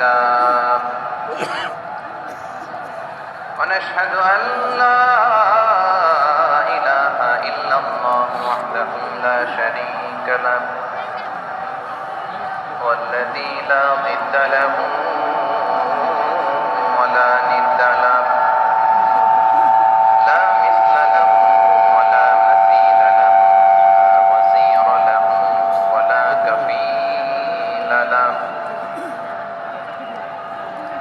الكتاب ونشهد أن لا إله إلا الله وحده لا شريك له والذي لا ضد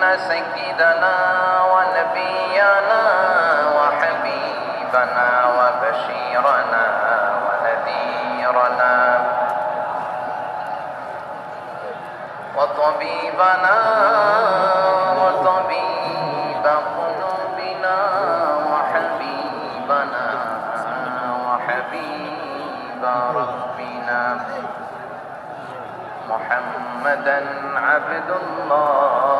سيدنا ونبينا وحبيبنا وبشيرنا ونذيرنا وطبيبنا وطبيب قلوبنا وحبيبنا وحبيب ربنا. محمدا عبد الله.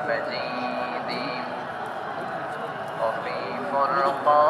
المجيد وفي فرقانه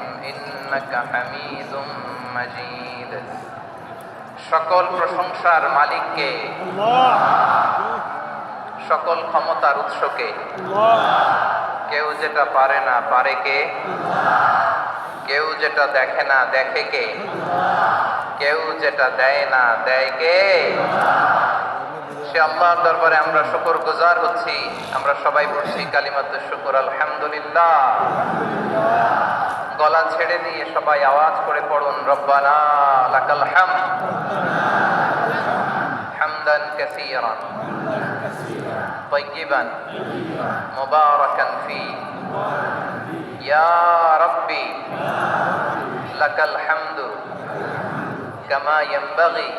সকল প্রশংসার মালিককে, সকল ক্ষমতার উৎসকে, কেউ যেটা পারে না পারে কে? কেউ যেটা দেখে না দেখে কে? কেউ যেটা দেয় না দেয় কে? সে আল্লাহর দরবারে আমরা শুকর গুজার হচ্ছি, আমরা সবাই পড়ছি কালিমাত শুকর, আলহামদুলিল্লাহ। গলা ছেড়ে দিয়ে সবাই আওয়াজ করে পড়ুন রব্বানা লাকাল হাম হামদান কাসীরান طيبا مباركا فيه يا ربي لك الحمد كما ينبغي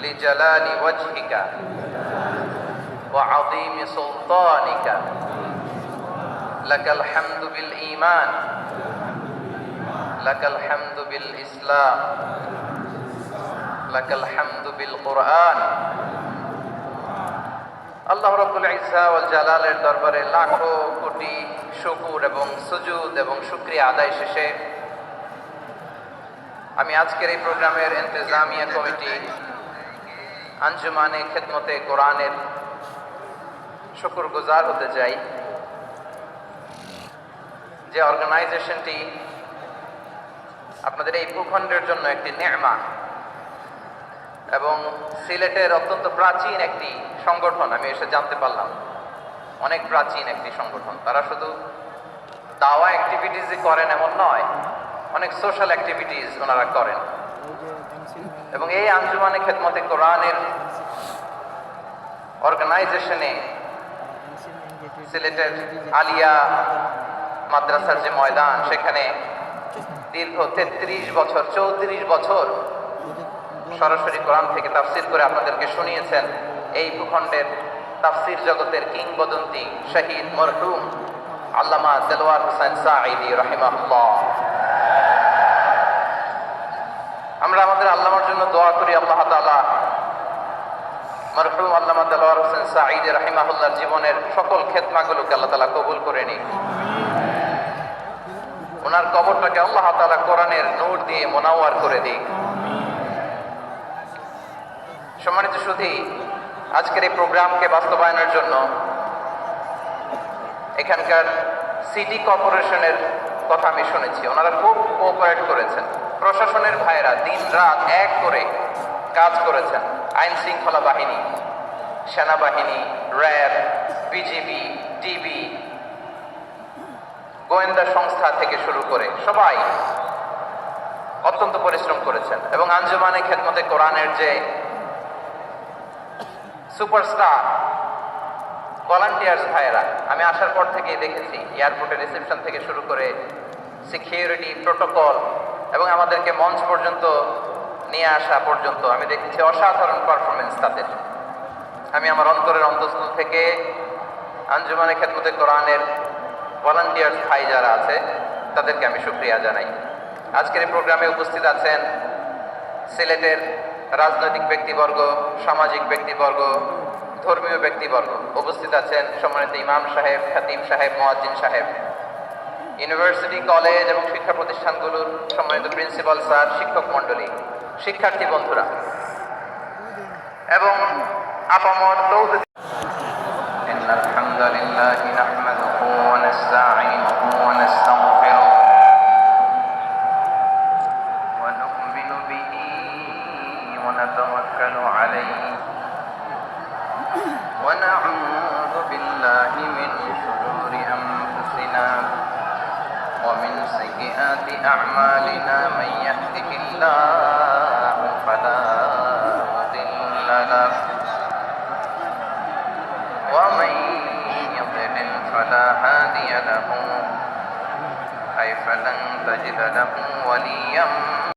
لجلال وجهك وعظيم سلطانك لك الحمد بالإيمان لك الحمد بالإسلام لك الحمد بالقرآن আল্লাহ রব্বুল ইসা ওয়াল জালালের দরবারে লাখো কোটি শুকুর এবং সুজুদ এবং শুক্রিয়া আদায় শেষে আমি আজকের এই প্রোগ্রামের ইন্তজামিয়া কমিটি আঞ্জুমানে খেদমতে কোরআনের শুকুর গুজার হতে চাই যে অর্গানাইজেশনটি আপনাদের এই ভূখণ্ডের জন্য একটি নেমা এবং সিলেটের অত্যন্ত প্রাচীন একটি সংগঠন, আমি এসে জানতে পারলাম। অনেক প্রাচীন একটি সংগঠন। তারা শুধু দাওয়া অ্যাক্টিভিটিসই করেন এমন নয়, অনেক সোশ্যাল অ্যাক্টিভিটিস ওনারা করেন। এবং এই আঞ্জুমানে খেদমতে কোরআনের অর্গানাইজেশনে সিলেটের আলিয়া মাদ্রাসার যে ময়দান, সেখানে দীর্ঘ তেত্রিশ বছর, চৌত্রিশ বছর সরাসরি কোরআন থেকে তাফসির করে আপনাদেরকে শুনিয়েছেন। এই ভূখণ্ডের তাফসির জগতের কিংবদন্তি শহীদ মরহুম আল্লামা দেলোয়ার হোসেন সাঈদি রহিমাহুল্লাহ। আমরা আমাদের আল্লামার জন্য দোয়া করি আল্লাহ তাআলা। মরহুম আল্লামা দেলোয়ার হোসেন সাঈদি রহিমাহুল্লাহর জীবনের সকল খেদমাগুলোকে আল্লাহ তাআলা কবুল করে নিক। ওনার কবরটাকে আল্লাহ তালা কোরআনের নূর দিয়ে মোনাওয়ার করে দিক। সম্মানিত সুধী, আজকের এই প্রোগ্রামকে বাস্তবায়নের জন্য এখানকার সিটি কর্পোরেশনের কথা আমি শুনেছি। ওনারা খুব কোঅপারেট করেছেন। প্রশাসনের ভাইয়েরা দিন রাত এক করে কাজ করেছেন। আইন শৃঙ্খলা বাহিনী, সেনাবাহিনী, র্যাব, বিজিবি টিবি গোয়েন্দা সংস্থা থেকে শুরু করে সবাই অত্যন্ত পরিশ্রম করেছেন। এবং আঞ্জুমানে খেদমতে কোরআনের যে সুপারস্টার, ভলান্টিয়ার্স ভাইয়েরা, আমি আসার পর থেকেই দেখেছি এয়ারপোর্টের রিসেপশন থেকে শুরু করে সিকিউরিটি প্রোটোকল এবং আমাদেরকে মঞ্চ পর্যন্ত নিয়ে আসা পর্যন্ত আমি দেখেছি অসাধারণ পারফরমেন্স তাদের। আমি আমার অন্তরের অন্তঃস্থল থেকে আঞ্জুমানে খেদমতে কোরআনের ভলান্টিয়ার্স ভাই যারা আছে, তাদেরকে আমি সুক্রিয়া জানাই। আজকের এই প্রোগ্রামে উপস্থিত আছেন সিলেটের রাজনৈতিক ব্যক্তিবর্গ, সামাজিক ব্যক্তিবর্গ, ধর্মীয় ব্যক্তিবর্গ। উপস্থিত আছেন সম্মানিত ইমাম সাহেব, খাতিম সাহেব, মোয়াজ্জিন সাহেব। ইউনিভার্সিটি, কলেজ এবং শিক্ষা প্রতিষ্ঠানগুলোর সম্মানিত প্রিন্সিপাল স্যার, শিক্ষক মণ্ডলী, শিক্ষার্থী বন্ধুরা। এবং আপামর الله فلا مضل له. فلا هادي له. أي فلن تجد له وليا